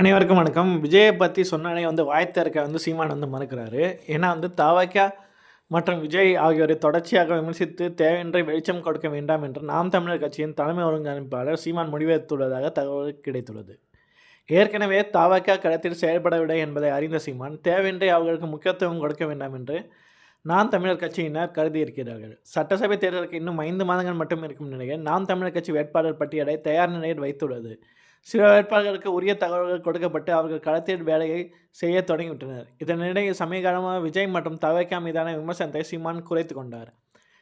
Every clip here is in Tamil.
அனைவருக்கும் வணக்கம். விஜயை பற்றி சொன்னாலே வந்து வாய்த்தற்க வந்து சீமான் வந்து மறுக்கிறாரு. ஏன்னா வந்து தவைக்க மற்றும் விஜய் ஆகியோரை தொடர்ச்சியாக விமர்சித்து தேவையின்றி வெளிச்சம் கொடுக்க வேண்டாம் என்று நாம் தமிழர் கட்சியின் தலைமை ஒருங்கிணைப்பாளர் சீமான் முடிவெடுத்துள்ளதாக தகவல் கிடைத்துள்ளது. ஏற்கனவே தாவாக்கா களத்தில் செயல்படவில்லை என்பதை அறிந்த சீமான், தேவையின்றி அவர்களுக்கு முக்கியத்துவம் கொடுக்க வேண்டாம் என்று நாம் தமிழர் கட்சியினர் கருதியிருக்கிறார்கள். சட்டசபை தேர்தலுக்கு இன்னும் ஐந்து மாதங்கள் மட்டும் இருக்கும் நிலையில், நாம் தமிழர் கட்சி வேட்பாளர் பட்டியலை தயார் நிலையில் வைத்துள்ளது. சில வேட்பாளர்களுக்கு உரிய தகவல்கள் கொடுக்கப்பட்டு அவர்கள் களத்தில் வேலையை செய்யத் தொடங்கிவிட்டனர். இதனிடையே சமீபகாலமாக விஜய் மற்றும் தவைக்க மீதான விமர்சனத்தை சீமான் குறைத்துக் கொண்டார்.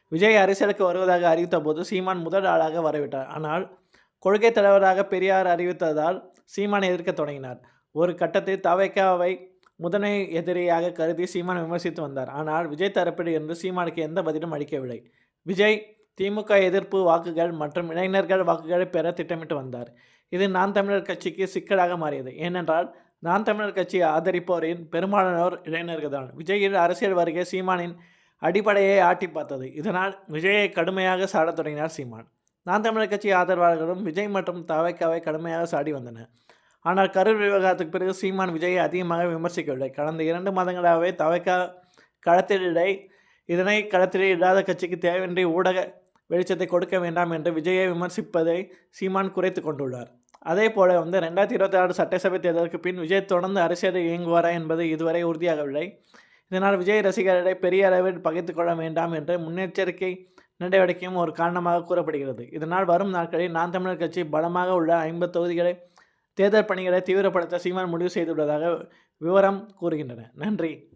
விஜய் அரசியலுக்கு வருவதாக அறிவித்தபோது சீமான் முதல் ஆளாக வரவிட்டார். ஆனால் கொள்கைத் தலைவராக பெரியார் அறிவித்ததால் சீமானை எதிர்க்க தொடங்கினார். ஒரு கட்டத்தில் தவைக்கவை முதன்மை எதிரியாக கருதி சீமான் விமர்சித்து வந்தார். ஆனால் விஜய் தரப்பில் இருந்து சீமானுக்கு எந்த பதிலும் அளிக்கவில்லை. விஜய் திமுக எதிர்ப்பு வாக்குகள் மற்றும் இளைஞர்கள் வாக்குகளை பெற திட்டமிட்டு வந்தார். இது நான் தமிழர் கட்சிக்கு சிக்கலாக மாறியது. ஏனென்றால் நான் தமிழர் கட்சியை ஆதரிப்போரின் பெரும்பாலானோர் இளைஞர்கள் தான். விஜயின் அரசியல் வருகை சீமானின் அடிப்படையை ஆட்டி பார்த்தது. இதனால் விஜயை கடுமையாக சாடத் தொடங்கினார் சீமான். நான் தமிழர் கட்சி ஆதரவாளர்களும் விஜய் மற்றும் தவைக்காவை கடுமையாக சாடி வந்தனர். ஆனால் கரூர் விவகாரத்துக்கு பிறகு சீமான் விஜயை அதிகமாக விமர்சிக்கவில்லை. கடந்த இரண்டு மாதங்களாகவே தவைக்கா களத்திலிடை இதனை களத்தில் இல்லாத கட்சிக்கு தேவையின்றி ஊடக வெளிச்சத்தை கொடுக்க வேண்டாம் என்று விஜயை விமர்சிப்பதை சீமான் குறைத்து கொண்டுள்ளார். அதேபோல வந்து இரண்டாயிரத்து இருபத்தாறு சட்டசபை தேர்தலுக்கு பின் விஜய் தொடர்ந்து அரசியலில் இயங்குவாரா என்பது இதுவரை உறுதியாகவில்லை. இதனால் விஜய் ரசிகர்களை பெரிய அளவில் பகிர்ந்து கொள்ள வேண்டாம் என்று முன்னெச்சரிக்கை நடவடிக்கையும் ஒரு காரணமாக கூறப்படுகிறது. இதனால் வரும் நாட்களில் நான் தமிழர் கட்சி பலமாக உள்ள ஐம்பது தொகுதிகளை தேர்தல் பணிகளை தீவிரப்படுத்த சீமான் முடிவு செய்துள்ளதாக விவரம் கூறுகின்றன. நன்றி.